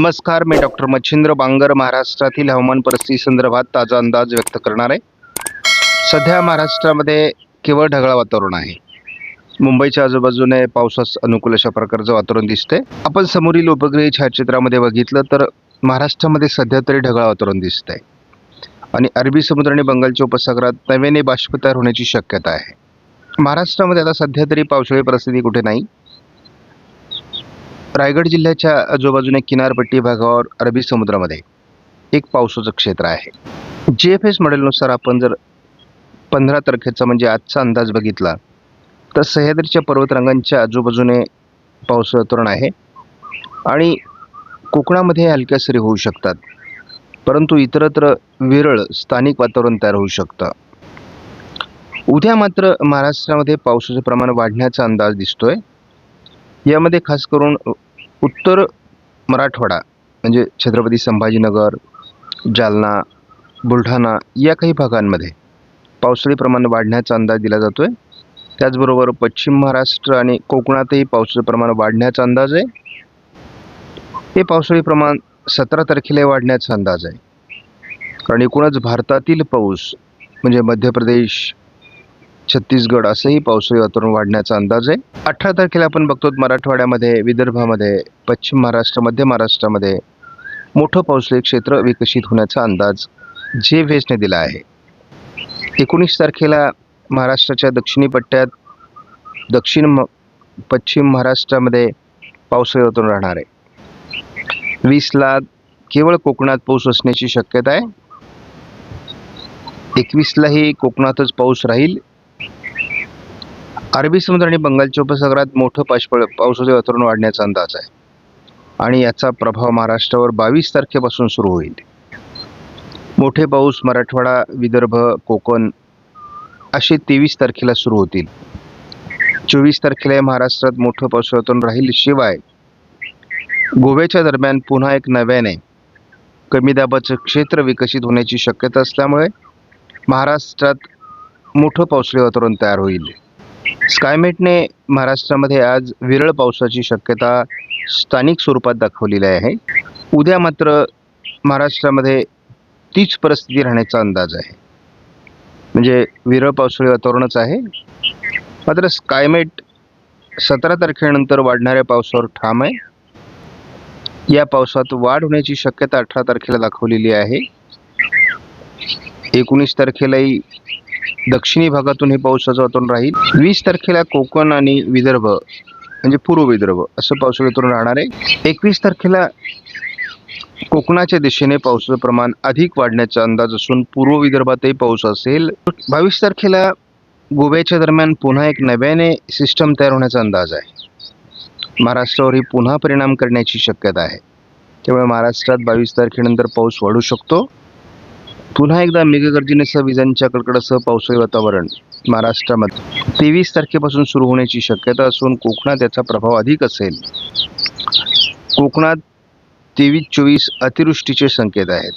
नमस्कार मी डॉक्टर मच्छिंद्र बांगर महाराष्ट्रातील हवामान परिस्थिती संदर्भात ताजा अंदाज व्यक्त करणार आहे. सध्या महाराष्ट्रामध्ये केवळ ढगाळ वातावरण आहे. मुंबईच्या आजूबाजूने पावसास अनुकूल अशा प्रकारचं वातावरण दिसते आपण समोरील उपग्रही छायाचित्रामध्ये बघितलं तर महाराष्ट्रामध्ये सध्या तरी ढगाळ वातावरण दिसतंय. आणि अरबी समुद्र आणि बंगालच्या उपसागरात नव्याने बाष्प तयार होण्याची शक्यता आहे. महाराष्ट्रामध्ये आता सध्या तरी पावसाळी परिस्थिती कुठे नाही. रायगड जिल्ह्याच्या आजूबाजूने किनारपट्टी भागावर अरबी समुद्रामध्ये एक पावसाचं क्षेत्र आहे. जी एफ एस मॉडेलनुसार आपण जर पंधरा तारखेचा म्हणजे आजचा अंदाज बघितला तर सह्याद्रीच्या पर्वतरांगांच्या आजूबाजूने पाऊस वातावरण आहे. आणि कोकणामध्ये हलक्या सरी होऊ शकतात परंतु इतरत्र विरळ स्थानिक वातावरण तयार होऊ शकतं. उद्या मात्र महाराष्ट्रामध्ये पावसाचं प्रमाण वाढण्याचा अंदाज दिसतोय. यामध्ये खास करून उत्तर मराठवाडा म्हणजे छत्रपती संभाजीनगर जालना बुलढाणा या काही भागांमध्ये पावसाळी प्रमाण वाढण्याचा अंदाज दिला जातो आहे त्याचबरोबर पश्चिम महाराष्ट्र आणि कोकणातही पावसाचं प्रमाण वाढण्याचा अंदाज आहे. हे पावसाळी प्रमाण सतरा तारखेला वाढण्याचा अंदाज आहे. कारण एकूणच भारतातील पाऊस म्हणजे मध्य प्रदेश छत्तीसगड असंही पावसाळी वातावरण वाढण्याचा अंदाज आहे. अठरा तारखेला आपण बघतो मराठवाड्यामध्ये विदर्भामध्ये पश्चिम महाराष्ट्र मध्य महाराष्ट्रामध्ये मोठं पावसाळी क्षेत्र विकसित होण्याचा अंदाज जे व्हेजने दिला आहे. एकोणीस तारखेला महाराष्ट्राच्या दक्षिणी पट्ट्यात दक्षिण म पश्चिम महाराष्ट्रामध्ये पावसाळी वातावरण राहणार आहे. वीसला केवळ कोकणात पाऊस असण्याची शक्यता आहे. एकवीसलाही कोकणातच पाऊस राहील. अरबी समुद्र आणि बंगालच्या उपसागरात मोठं पाशपळ पावसाचे वातावरण वाढण्याचा अंदाज आहे. आणि याचा प्रभाव महाराष्ट्रावर बावीस तारखेपासून सुरू होईल. मोठे पाऊस मराठवाडा विदर्भ कोकण असे तेवीस तारखेला सुरू होतील. चोवीस तारखेला महाराष्ट्रात मोठं पाऊस वातावरण राहील. शिवाय गोव्याच्या दरम्यान पुन्हा एक नव्याने कमी दाबाचं क्षेत्र विकसित होण्याची शक्यता असल्यामुळे महाराष्ट्रात मोठं पावसाळी वातावरण तयार होईल. स्कायमेटने महाराष्ट्रामध्ये आज विरळ पावसाची शक्यता स्थानिक स्वरूपात दाखवलेली आहे. उद्या मात्र महाराष्ट्रामध्ये तीच परिस्थिती राहण्याचा अंदाज आहे. म्हणजे विरळ पावसाळी वातावरणच आहे. मात्र स्कायमेट सतरा तारखेनंतर वाढणाऱ्या पावसावर ठाम आहे. या पावसात वाढ होण्याची शक्यता अठरा तारखेला दाखवलेली आहे. एकोणीस तारखेलाही दक्षिणी भागातून हे पावसाचं वातावरण राहील. वीस तारखेला कोकण आणि विदर्भ म्हणजे पूर्व विदर्भ असं पावसाचं वातावरण राहणार आहे. एकवीस तारखेला कोकणाच्या दिशेने पावसाचं प्रमाण अधिक वाढण्याचा अंदाज असून पूर्व विदर्भातही पाऊस असेल. बावीस तारखेला गोव्याच्या दरम्यान पुन्हा एक नव्याने सिस्टम तयार होण्याचा अंदाज आहे. महाराष्ट्रावरही पुन्हा परिणाम करण्याची शक्यता आहे. त्यामुळे महाराष्ट्रात बावीस तारखेनंतर पाऊस वाढू शकतो. पुन्हा एकदा मेघगर्जनेसह विजांच्या कडकडासह पावसाळी वातावरण महाराष्ट्रामध्ये. तेवीस तारखेपासून सुरू होण्याची शक्यता असून कोकणात याचा प्रभाव अधिक असेल. कोकणात तेवीस चोवीस अतिवृष्टीचे संकेत आहेत.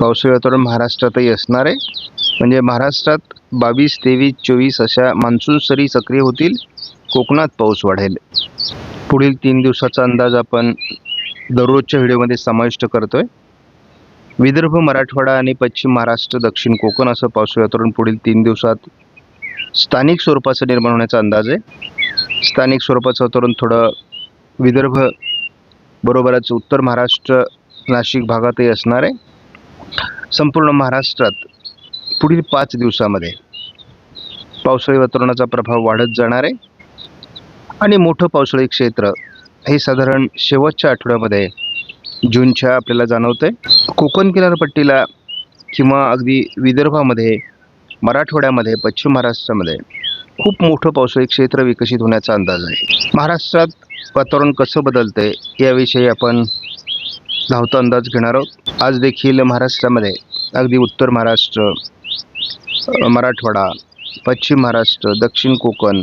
पावसाळी वातावरण महाराष्ट्रातही असणार आहे. म्हणजे महाराष्ट्रात बावीस तेवीस चोवीस अशा मान्सून सरी सक्रिय होतील. कोकणात पाऊस वाढेल. पुढील तीन दिवसाचा अंदाज आपण दररोजच्या व्हिडिओमध्ये समाविष्ट करतोय. विदर्भ मराठवाडा आणि पश्चिम महाराष्ट्र दक्षिण कोकण असं पावसाळी वातावरण पुढील तीन दिवसात स्थानिक स्वरूपाचं निर्माण होण्याचा अंदाज आहे. स्थानिक स्वरूपाचं वातावरण थोडं विदर्भ बरोबरच उत्तर महाराष्ट्र नाशिक भागातही असणार आहे. संपूर्ण महाराष्ट्रात पुढील पाच दिवसामध्ये पावसाळी वातावरणाचा प्रभाव वाढत जाणार आहे. आणि मोठं पावसाळी क्षेत्र हे साधारण शेवटच्या आठवड्यामध्ये जूनच्या आपल्याला जाणवतंय. कोकण किनारपट्टीला किंवा अगदी विदर्भामध्ये मराठवाड्यामध्ये पश्चिम महाराष्ट्रामध्ये खूप मोठं पावसाळी क्षेत्र विकसित होण्याचा अंदाज आहे. महाराष्ट्रात वातावरण कसं बदलते याविषयी आपण धावता अंदाज घेणार आहोत. आज देखील महाराष्ट्रामध्ये अगदी उत्तर महाराष्ट्र मराठवाडा पश्चिम महाराष्ट्र दक्षिण कोकण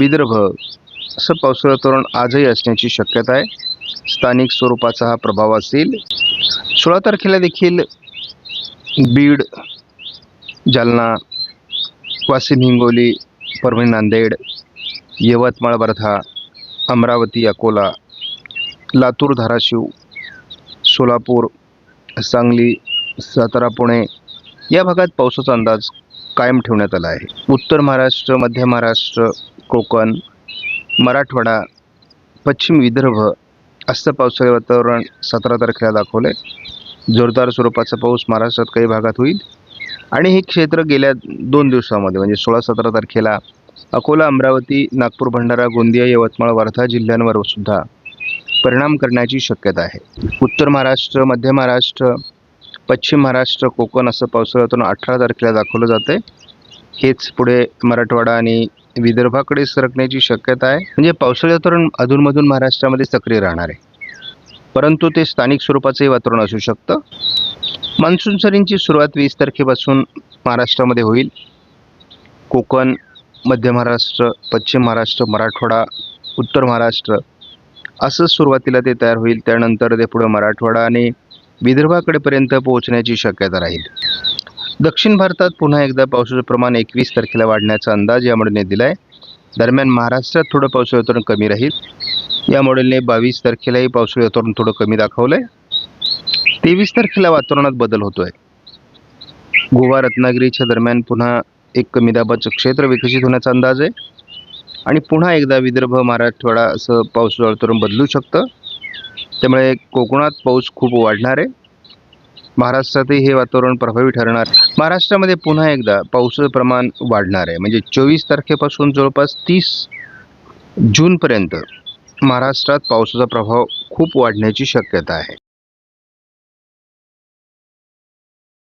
विदर्भ असं पावसाळी वातावरण आजही असण्याची शक्यता आहे. स्थानिक स्वरूपाचा हा प्रभाव असेल. सोळा तारखेला देखील बीड जालना वाशिम हिंगोली परभणी नांदेड यवतमाळ वर्धा अमरावती अकोला लातूर धाराशिव सोलापूर सांगली सातारा पुणे या भागात पावसाचा अंदाज कायम ठेवण्यात आला आहे. उत्तर महाराष्ट्र मध्य महाराष्ट्र कोकण मराठवाडा पश्चिम विदर्भ असं पावसाळी वातावरण सतरा तारखेला दाखवलं आहे जोरदार स्वरूपाचा पाऊस महाराष्ट्रात काही भागात होईल. आणि हे क्षेत्र गेल्या दोन दिवसामध्ये म्हणजे सोळा सतरा तारखेला अकोला अमरावती नागपूर भंडारा गोंदिया यवतमाळ वर्धा जिल्ह्यांवर सुद्धा परिणाम करण्याची शक्यता आहे. उत्तर महाराष्ट्र मध्य महाराष्ट्र पश्चिम महाराष्ट्र कोकण असं पावसाळ्यातून अठरा तारखेला दाखवलं जातं आहे हेच पुढे मराठवाडा आणि विदर्भाकडे सरकण्याची शक्यता आहे. म्हणजे पावसाळी वातावरण अधूनमधून महाराष्ट्रामध्ये सक्रिय राहणार आहे. परंतु ते स्थानिक स्वरूपाचंही वातावरण असू शकतं. मान्सून सरींची सुरुवात वीस तारखेपासून महाराष्ट्रामध्ये होईल. कोकण मध्य महाराष्ट्र पश्चिम महाराष्ट्र मराठवाडा उत्तर महाराष्ट्र असं सुरुवातीला ते तयार होईल. त्यानंतर ते पुढं मराठवाडा आणि विदर्भाकडेपर्यंत पोहोचण्याची शक्यता राहील. दक्षिण भारतात पुन्हा एकदा पावसाचं प्रमाण एकवीस तारखेला वाढण्याचा अंदाज या मॉडेलने दिला आहे दरम्यान महाराष्ट्रात थोडं पावसाळी वातावरण कमी राहील. या मॉडेलने बावीस तारखेलाही पावसाळी वातावरण थोडं कमी दाखवलं आहे तेवीस तारखेला वातावरणात बदल होतो आहे गोवा रत्नागिरीच्या दरम्यान पुन्हा एक कमी दाबाचं क्षेत्र विकसित होण्याचा अंदाज आहे. आणि पुन्हा एकदा विदर्भ मराठवाडा असं पाऊस वातावरण बदलू शकतं. त्यामुळे कोकणात पाऊस खूप वाढणार आहे. महाराष्ट्रातही हे वातावरण प्रभावी ठरणार. महाराष्ट्रामध्ये पुन्हा एकदा पावसाचं प्रमाण वाढणार आहे. म्हणजे चोवीस तारखेपासून जवळपास तीस जूनपर्यंत महाराष्ट्रात पावसाचा प्रभाव खूप वाढण्याची शक्यता आहे.